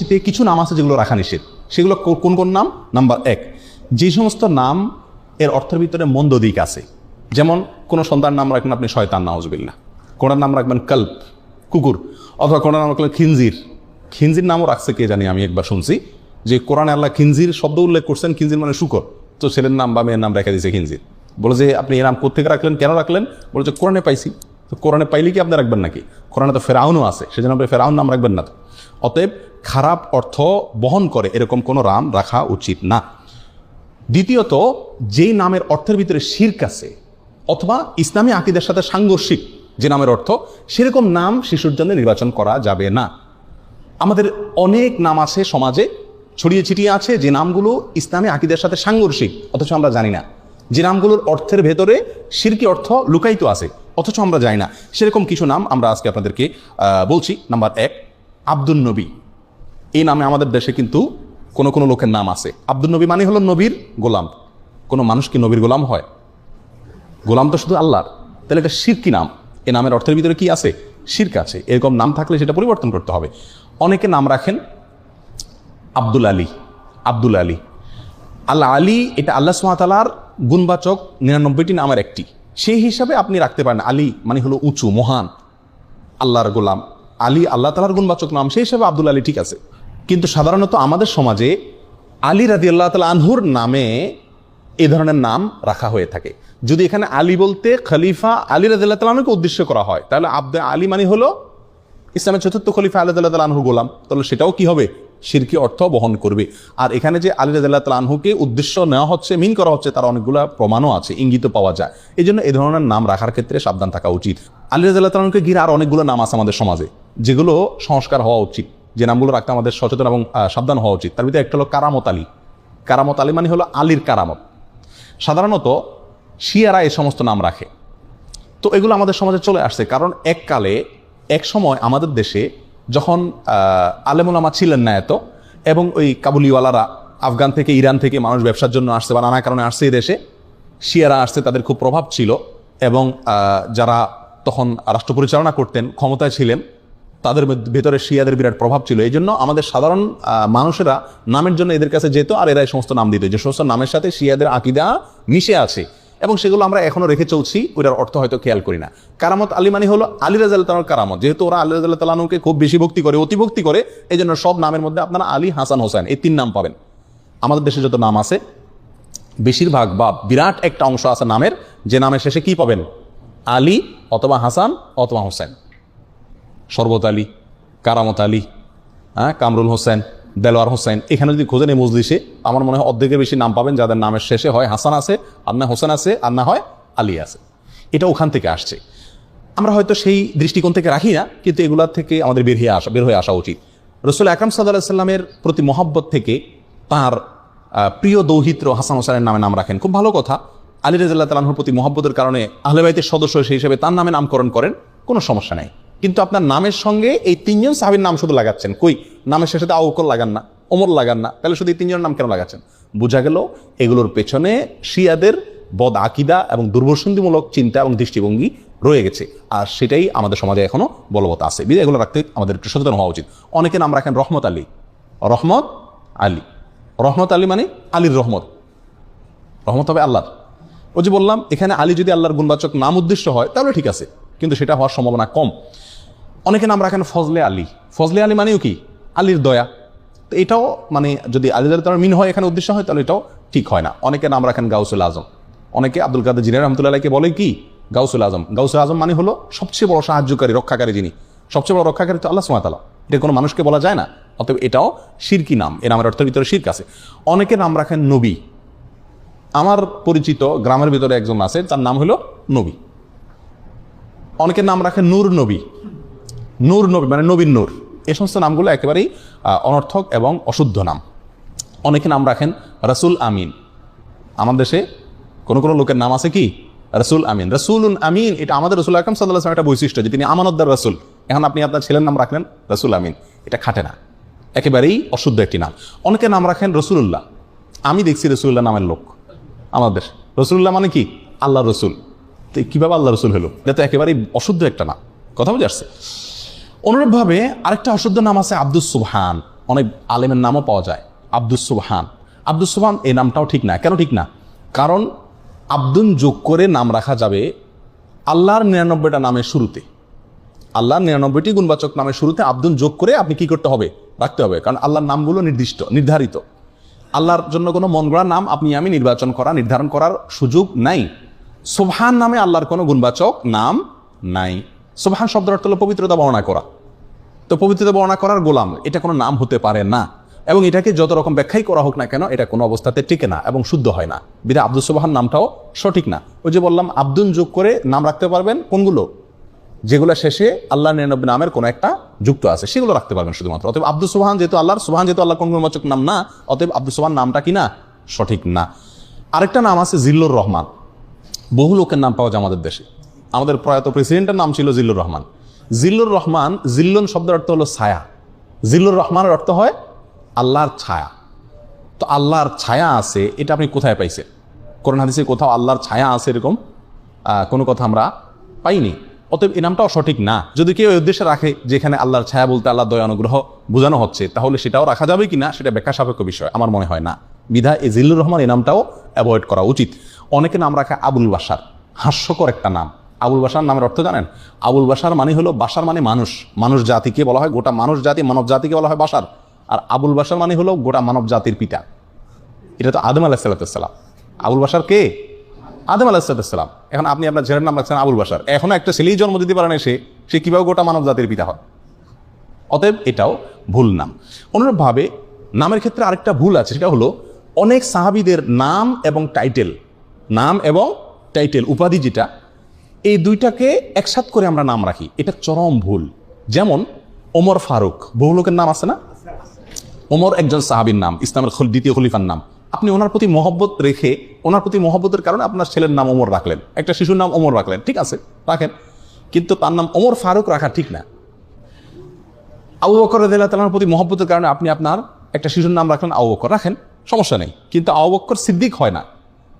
শীতে কিছু নাম আছে যেগুলো রাখা নিষেধ। সেগুলো কোন কোন নাম? নাম্বার এক, যে সমস্ত নাম এর অর্থের ভিতরে মন্দ দিক আছে। যেমন কোনো সন্তান নাম রাখবেন আপনি শয়তান নাউজবিল্লা কোনার নাম রাখবেন কল্প, কুকুর, অথবা কোনার নাম রাখলেন খিনজির। খিনজির নামও রাখছে, কে জানি আমি একবার শুনছি। যে কোরআনে আল্লাহ খিনজির শব্দ উল্লেখ করছেন, খিনজির মানে শুকর। তো ছেলের নাম বা মেয়ের নাম রেখে দিয়েছে খিনজির। বলে যে আপনি এই নাম কোথেকে রাখলেন, কেন রাখলেন? বলে যে কোরআনে পাইছি। তো কোরআনে পাইলে কি আপনি রাখবেন নাকি? কোরআনে তো ফেরাউনও আছে, সেজন্য আপনি ফেরাউন নাম রাখবেন না তো। অতএব খারাপ অর্থ বহন করে, এরকম কোনো রাম রাখা উচিত না। দ্বিতীয়ত, যেই নামের অর্থের ভিতরে শির্ক আছে, অথবা ইসলামী আকিদের সাথে সাংঘর্ষিক যে নামের অর্থ, সেরকম নাম শিশুর জন্য নির্বাচন করা যাবে না। আমাদের অনেক নাম আছে সমাজে, ছড়িয়ে ছিটিয়ে আছে, যে নামগুলো ইসলামী আকিদের সাথে সাংঘর্ষিক, অথচ আমরা জানি না। যে নামগুলোর অর্থের ভেতরে শিরকি অর্থ লুকায়িত আছে, অথচ আমরা জানি না। সেরকম কিছু নাম আমরা আজকে আপনাদেরকে বলছি। নাম্বার এক আব্দুল নবী। এই নামে আমাদের দেশে কিন্তু কোনো কোনো লোকের নাম আছে। আব্দুল নবী মানে হলো নবীর গোলাম। কোনো মানুষ কি নবীর গোলাম হয়? গোলাম তো শুধু আল্লাহর। তাহলে এটা শিরকি নাম? এই নামের অর্থের ভিতরে কি আছে? শির্ক আছে। এরকম নাম থাকলে সেটা পরিবর্তন করতে হবে। অনেকে নাম রাখেন আব্দুল আলী। আব্দুল আলী। আল্লাহ আলী এটা আল্লাহ সুমাতালার গুণবাচক নিরানব্বইটি নামের একটি। সেই হিসাবে আপনি রাখতে পারেন আলী মানে হলো উঁচু, মহান, আল্লাহর গোলাম। আলী আল্লাহ তালার গুণবাচক নাম। সেই হিসাবে আব্দুল আলী ঠিক আছে। কিন্তু সাধারণত আমাদের সমাজে আলী রাজি আল্লাহ তালা আনহুর নামে এই ধরনের নাম রাখা হয়ে থাকে। যদি এখানে আলী বলতে খলিফা আলী রাজি আল্লাহ তালাকে উদ্দেশ্য করা হয়, তাহলে আব্দে আলী মানে হলো ইসলামের চতুর্থ খলিফা আল্লাহ তাল্লাহ আনহুর গোলাম। তাহলে সেটাও কি হবে? শিরকি অর্থ বহন করবে। আর এখানে যে আলী রাজাল্লাহ আনহুকে উদ্দেশ্য নেওয়া হচ্ছে মিন করা হচ্ছে, তার অনেকগুলো প্রমাণও আছে, ইঙ্গিত পাওয়া যায়। এই জন্য এই ধরনের নাম রাখার ক্ষেত্রে সাবধান থাকা উচিত। আলী রাজাল্লাহ আনহুকে ঘিরে আর অনেকগুলো নাম আছে আমাদের সমাজে, যেগুলো সংস্কার হওয়া উচিত। যে নামগুলো রাখতে আমাদের সচেতন এবং সাবধান হওয়া উচিত। তার ভিতরে একটা হলো কারামত আলী। কারামত আলী মানে হলো আলীর কারামত। সাধারণত শিয়ারা এই সমস্ত নাম রাখে। তো এগুলো আমাদের সমাজে চলে আসছে কারণ এককালে, এক সময় আমাদের দেশে যখন আলেমুলামা ছিলেন না এত এবং ওই কাবুলিওয়ালারা আফগান থেকে ইরান থেকে মানুষ ব্যবসার জন্য আসছে বা নানা কারণে আসছে এই দেশে, শিয়ারা আসছে তাদের খুব প্রভাব ছিল এবং যারা তখন রাষ্ট্র পরিচালনা করতেন, ক্ষমতায় ছিলেন তাদের ভেতরে শিয়াদের বিরাট প্রভাব ছিল। এই জন্য আমাদের সাধারণ মানুষেরা নামের জন্য এদের কাছে যেত আর এরা এই সমস্ত নাম দিত। যে সমস্ত নামের সাথে শিয়াদের আকিদা মিশে আছে এবং সেগুলো আমরা এখনও রেখে চলছি, ওটার অর্থ হয়তো খেয়াল করি না। কারামত আলী মানে হলো আলী রাজাল তালার কারামত। যেহেতু ওরা আলী রাজাল তালানুকে খুব বেশি ভক্তি করে অতিভক্তি করে, এই জন্য সব নামের মধ্যে আপনারা আলী, হাসান, হোসেন এই তিন নাম পাবেন। আমাদের দেশে যত নাম আছে, বেশিরভাগ বা বিরাট একটা অংশ আছে নামের। যে নামের শেষে কি পাবেন? আলী অথবা হাসান অথবা হোসেন। শরবত আলী, কারামত আলী হ্যাঁ কামরুল হোসেন, দেলোয়ার হোসেন, এখানে যদি খোঁজেন এই মজলিসে, আমার মনে হয় অর্ধেকের বেশি নাম পাবেন যাদের নামের শেষে হয় হাসান আছে আর না হোসেন আছে আর না হয় আলী আছে। এটা ওখান থেকে আসছে। আমরা হয়তো সেই দৃষ্টিকোণ থেকে রাখি না, কিন্তু এগুলার থেকে আমাদের বের হয়ে আসা, বের হয়ে আসা উচিত। রসুল আকরাম সাল্লাহ সাল্লামের প্রতি মহব্বত থেকে তার প্রিয় দৌহিত্র হাসান হোসেনের নামে নাম রাখেন। খুব ভালো কথা। আলী রাজাল্লাহ তালাহুর প্রতি মহব্বতের কারণে আহলেবাইতের সদস্য সেই হিসেবে তার নামে নামকরণ করেন, কোনো সমস্যা নেই। কিন্তু আপনার নামের সঙ্গে এই তিনজন সাহাবির নাম শুধু লাগাচ্ছেন। কই? নামের শেষে আউকর লাগান না, ওমর লাগান না। তাহলে শুধু এই তিনজনের নাম কেন লাগাচ্ছেন? বোঝা গেল এগুলোর পেছনে শিয়াদের বদ আকিদা এবং দুর্বসন্ধিমূলক চিন্তা এবং দৃষ্টিভঙ্গি রয়ে গেছে। আর সেটাই আমাদের সমাজে এখনও বলবৎ আছে। বিধে এগুলো রাখতে আমাদের একটু সচেতন হওয়া উচিত। অনেকে নাম রাখেন রহমত আলী। রহমত আলী। রহমত আলী মানে আলীর রহমত। রহমত হবে আল্লাহর। ও যে বললাম, এখানে আলী যদি আল্লাহর গুণবাচক নাম উদ্দেশ্য হয়, তাহলে ঠিক আছে। কিন্তু সেটা হওয়ার সম্ভাবনা কম। অনেকে নাম রাখেন ফজলে আলী। ফজলে আলী মানেও কি? আলীর দয়া। তো এটাও মানে যদি আলী তার মিন হয়, এখানে উদ্দেশ্য হয়, তাহলে এটাও ঠিক হয় না। অনেকে নাম রাখেন গাউসুল আজম। অনেকে আব্দুল কাদের জিনের রহমতুল্লাহকে বলে কি? গাউসুল আজম। গাউসুল আজম মানে হলো সবচেয়ে বড় সাহায্যকারী, রক্ষাকারী যিনি। সবচেয়ে বড় রক্ষাকারী তো আল্লাহ সুমাতালা এটা কোনো মানুষকে বলা যায় না। অতএব এটাও শিরকি নাম। এ নামের অর্থের ভিতরে শির্ক আছে। অনেকে নাম রাখেন নবী। আমার পরিচিত গ্রামের ভিতরে একজন আছে, তার নাম হলো নবী। অনেকের নাম রাখেন নূর নবী। নূর নবী মানে নবীন নূর। এ সমস্ত নামগুলো একেবারেই অনর্থক এবং অশুদ্ধ নাম। অনেকে নাম রাখেন রসুল আমিন। আমার দেশে কোনো কোনো লোকের নাম আছে কি? রসুল আমিন। রসুল আমিন, এটা আমাদের রসুল আকরম সাল্লাহ আসলামের একটা বৈশিষ্ট্য, যে তিনি আমানতদার রসুল। এখন আপনি আপনার ছেলের নাম রাখলেন রসুল আমিন। এটা খাটে না। একেবারেই অশুদ্ধ একটি নাম। অনেকে নাম রাখেন রসুল্লাহ আমি দেখছি রসুল্লাহ নামের লোক। আমাদের রসুল্লাহ মানে কি? আল্লাহ রসুল। তো কীভাবে আল্লাহ রসুল হলো? এটা তো একেবারেই অশুদ্ধ একটা নাম। কথা বুঝে আসছে? অনুরূপভাবে আরেকটা অশুদ্ধ নাম আছে আব্দুস সুবহান। অনেক আলেমের নামও পাওয়া যায়, আব্দুস সুবহান। আব্দুস সুবহান এই নামটাও ঠিক না। কেন ঠিক না? কারণ আব্দুল যোগ করে নাম রাখা যাবে আল্লাহর নিরানব্বইটা নামের শুরুতে। আল্লাহর নিরানব্বইটি গুণবাচক নামের শুরুতে আব্দুল যোগ করে আপনি কি করতে হবে? রাখতে হবে। কারণ আল্লাহর নামগুলো নির্দিষ্ট, নির্ধারিত। আল্লাহর জন্য কোনো মন গড়া নাম আপনি আমি নির্বাচন করা, নির্ধারণ করার সুযোগ নাই। সোভান নামে আল্লাহর কোনো গুণবাচক নাম নাই। সোভান শব্দ অর্থ হলো পবিত্রতা বর্ণনা করা। তো পবিত্রতা বর্ণনা করার গোলাম, এটা কোনো নাম হতে পারে না। এবং এটাকে যত রকম ব্যাখ্যাই করা হোক না কেন, এটা কোনো অবস্থাতে টিকে না এবং শুদ্ধ হয় না। বিধা আব্দুল সোবাহান নামটাও সঠিক না। ওই যে বললাম, আব্দুল যোগ করে নাম রাখতে পারবেন কোনগুলো? যেগুলো শেষে আল্লাহ নিরানব্বই নামের কোনো একটা যুক্ত আছে, সেগুলো রাখতে পারবেন শুধুমাত্র। অতএব আব্দুল সুবহান যেহেতু আল্লাহর, সুবহান যেহেতু আল্লাহ কোন নাম না, অতএব আব্দুল সুবহান নামটা কি না? সঠিক না। আরেকটা নাম আছে জিল্লুর রহমান। বহু লোকের নাম পাওয়া যায় আমাদের দেশে। আমাদের প্রয়াত প্রেসিডেন্টের নাম ছিল জিল্লুর রহমান। জিল্লুর রহমান, জিল্লুন শব্দের অর্থ হলো ছায়া। জিল্লুর রহমানের অর্থ হয় আল্লাহর ছায়া। তো আল্লাহর ছায়া আছে, এটা আপনি কোথায় পাইছেন? করোনা হাদিসে কোথাও আল্লাহর ছায়া আছে এরকম? কোনো কথা আমরা পাইনি। অতএব এই নামটাও সঠিক না। যদি কেউ এই উদ্দেশ্যে রাখে যেখানে আল্লাহর ছায়া বলতে আল্লাহ দয়া অনুগ্রহ বোঝানো হচ্ছে, তাহলে সেটাও রাখা যাবে কি না সেটা ব্যাখ্যা সাপেক্ষ বিষয়। আমার মনে হয় না। বিধা এই জিল্লুর রহমান এই নামটাও অ্যাভয়েড করা উচিত। অনেকে নাম রাখে আবুল বাসার হাস্যকর একটা নাম। আবুল বাসার নামের অর্থ জানেন? আবুল বাসার মানে হলো বাসার মানে মানুষ। মানুষ জাতিকে বলা হয়, গোটা মানুষ জাতি মানব জাতিকে বলা হয় বাসার আর আবুল বাসার মানে হলো গোটা মানব জাতির পিতা। এটা তো আদম আলাহিসাল্লাম আবুল বাসার কে? আদম আলাহিসাল্লাম এখন আপনি আপনার ছেলের নাম রাখছেন আবুল বাসার এখনও একটা ছেলেই জন্ম দিতে পারেন সে। সে কীভাবে গোটা মানব জাতির পিতা হয়? অতএব এটাও ভুল নাম। অনুরূপভাবে নামের ক্ষেত্রে আরেকটা ভুল আছে, সেটা হলো অনেক সাহাবিদের নাম এবং টাইটেল নাম এবং টাইটেল উপাধি যেটা, এই দুইটাকে একসাথ করে আমরা নাম রাখি। এটা চরম ভুল। যেমন ওমর ফারুক, বহু লোকের নাম আছে না? ওমর একজন সাহাবীর নাম, ইসলামের দ্বিতীয় খলিফার নাম। আপনি ওনার প্রতি মহব্বত রেখে, ওনার প্রতি মহব্বতের কারণে আপনার ছেলের নাম ওমর রাখলেন। একটা শিশুর নাম ওমর রাখলেন। ঠিক আছে, রাখেন। কিন্তু তার নাম ওমর ফারুক রাখা ঠিক না। আবু বকর রাদিয়াল্লাহু প্রতি মহব্বতের কারণে আপনি আপনার একটা শিশুর নাম রাখলেন আবু বকর। রাখেন, সমস্যা নেই। কিন্তু আবু বকর সিদ্দিক হয় না।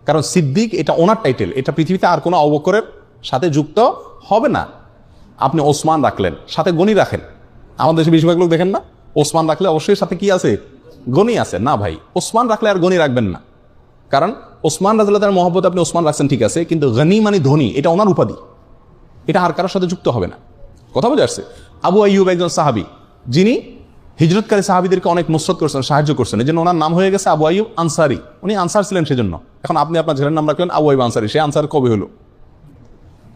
কারণ সিদ্দিক এটা ওনার টাইটেল এটা পৃথিবীতে আর কোনো অবকরের সাথে যুক্ত হবে না। আপনি ওসমান রাখলেন, সাথে গনি রাখেন। আমাদের দেশে বেশিরভাগ লোক দেখেন না? ওসমান রাখলে অবশ্যই সাথে কি আছে? গনি আছে। না ভাই, ওসমান রাখলে আর গনি রাখবেন না। কারণ ওসমান রাজুল্লাহ মহব্বত আপনি ওসমান রাখছেন ঠিক আছে, কিন্তু গনি মানে ধনী, এটা ওনার উপাধি। এটা আর কারোর সাথে যুক্ত হবে না। কথা বোঝা যাচ্ছে আবু আইয়ুব একজন সাহাবি, যিনি হিজরতকারী সাহাবিদেরকে অনেক নুসরত করছেন, সাহায্য করছেন। এই জন্য ওনার নাম হয়ে গেছে আবু আইয়ুব আনসারি। উনি আনসার ছিলেন সেজন্য। এখন আপনি আপনার ছেলের নাম রাখলেন আবু আইয়ুব আনসারি। সে আনসার কবে হলো?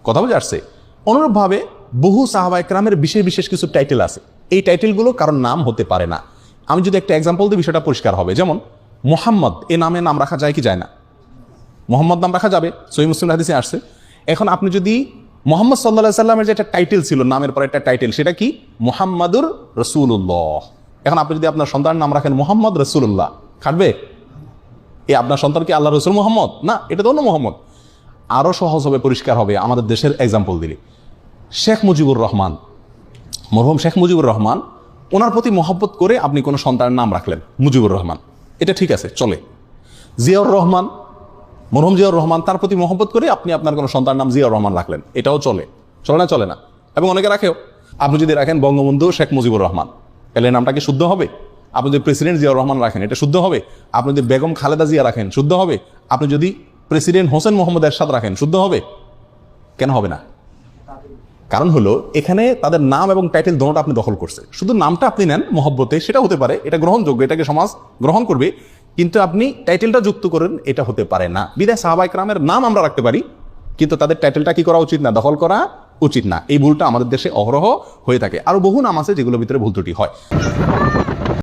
কথা বোঝা যাচ্ছে অনুরূপভাবে বহু সাহাবা একরামের বিশেষ বিশেষ কিছু টাইটেল আছে। এই টাইটেলগুলো কারোর নাম হতে পারে না। আমি যদি একটা এক্সাম্পল দিই, বিষয়টা পরিষ্কার হবে। যেমন মোহাম্মদ, এ নামে নাম রাখা যায় কি যায় না? মোহাম্মদ নাম রাখা যাবে? সহি মুসলিম হাদিসে আসছে। এখন আপনি যদি মোহাম্মদ সাল্লাহ সাল্লামের যে একটা টাইটেল ছিল, নামের পর একটা টাইটেল সেটা কি? মোহাম্মদুর রসুল্লাহ এখন আপনি যদি আপনার সন্তানের নাম রাখেন মোহাম্মদ রসুল্লাহ খাটবে? এ আপনার সন্তান কি আল্লাহ রসুল মোহাম্মদ? না, এটা তো অন্য মোহাম্মদ। আরও সহজ হবে, পরিষ্কার হবে, আমাদের দেশের এক্সাম্পল দিলে। শেখ মুজিবুর রহমান, মরহুম শেখ মুজিবুর রহমান, ওনার প্রতি মহব্বত করে আপনি কোনো সন্তানের নাম রাখলেন, মুজিবুর রহমান। এটা ঠিক আছে, চলে। জিয়াউর রহমান মরহুম জিয়াউর রহমান, তার প্রতি মহব্বত করে আপনি আপনার কোনো সন্তান নাম জিয়াউর রহমান রাখলেন। এটাও চলে। চলে না চলে না। এবং অনেকে রাখেও। আপনি যদি রাখেন বঙ্গবন্ধু শেখ মুজিবুর রহমান এলে নামটা কি শুদ্ধ হবে? আপনি যদি প্রেসিডেন্ট জিয়াউর রহমান রাখেন, এটা শুদ্ধ হবে? আপনি যদি বেগম খালেদা জিয়া রাখেন, শুদ্ধ হবে? আপনি যদি প্রেসিডেন্ট হোসেন মোহাম্মদ এরশাদ রাখেন, শুদ্ধ হবে? কেন হবে না? কারণ হলো, এখানে তাদের নাম এবং টাইটেল দোনোটা আপনি দখল করছে। শুধু নামটা আপনি নেন, মহব্বতে সেটা হতে পারে, এটা গ্রহণযোগ্য, এটাকে সমাজ গ্রহণ করবে, কিন্তু আপনি টাইটেলটা যুক্ত করেন, এটা হতে পারে না। বিদায় সাহাবাইকরামের নাম আমরা রাখতে পারি, কিন্তু তাদের টাইটেলটা কি করা উচিত না? দখল করা উচিত না। এই ভুলটা আমাদের দেশে অহরহ হয়ে থাকে। আরও বহু নাম আছে যেগুলোর ভিতরে ভুল ত্রুটি হয়।